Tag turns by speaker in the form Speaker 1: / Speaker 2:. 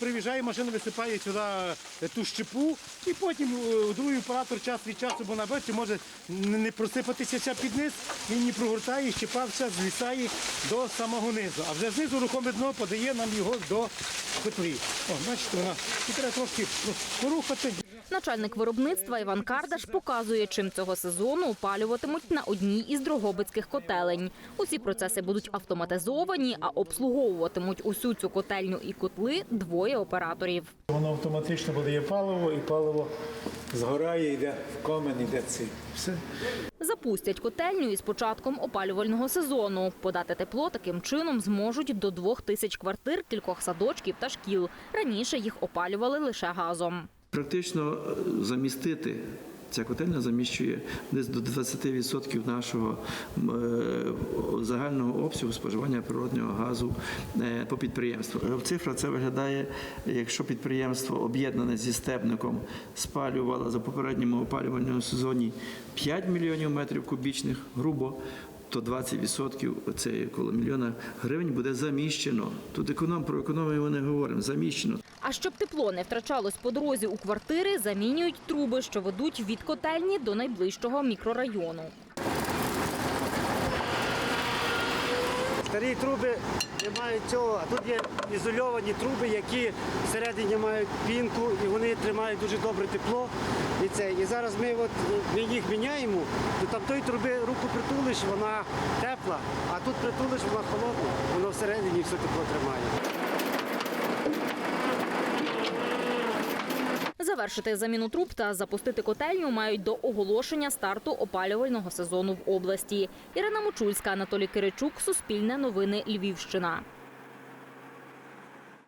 Speaker 1: Приїжджає, машина висипає сюди е, ту щепу, і потім е, другий оператор час від часу, бо на набити може не просипатися ця під низ, він не прогортає, щепа вся звісає до самого низу. А вже знизу рухоме дно подає нам його до котлі. О, бачите, вона треба трошки порухати.
Speaker 2: Начальник виробництва Іван Кардаш показує, чим цього сезону опалюватимуть на одній із дрогобицьких котелень. Усі процеси будуть автоматизовані, а обслуговуватимуть усю цю котельню і котли двоє операторів.
Speaker 3: Воно автоматично подає паливо, і паливо згорає, йде в комен, йде цей. Все.
Speaker 2: Запустять котельню із початком опалювального сезону. Подати тепло таким чином зможуть до двох тисяч квартир, кількох садочків та шкіл. Раніше їх опалювали лише газом.
Speaker 4: Практично е, замістити. Ця котельня заміщує десь до 20% нашого е, загального обсягу споживання природнього газу е, по підприємству. Цифра це виглядає, якщо підприємство об'єднане зі степником спалювало за попередньому опалювальному сезоні 5 мільйонів метрів кубічних, грубо, то 20% це коло мільйона гривень буде заміщено. Тут економ про економію ми не говоримо. Заміщено.
Speaker 2: А щоб тепло не втрачалось по дорозі у квартири, замінюють труби, що ведуть від котельні до найближчого мікрорайону.
Speaker 5: Старі труби не мають цього, а тут є ізольовані труби, які всередині мають пінку і вони тримають дуже добре тепло. І, це. і зараз ми, от, ми їх міняємо, то там тої труби руку притулиш, вона тепла, а тут притулиш, вона холодна, воно всередині все тепло тримає.
Speaker 2: Завершити заміну труб та запустити котельню мають до оголошення старту опалювального сезону в області. Ірина Мочульська, Анатолій Киричук, Суспільне новини Львівщина.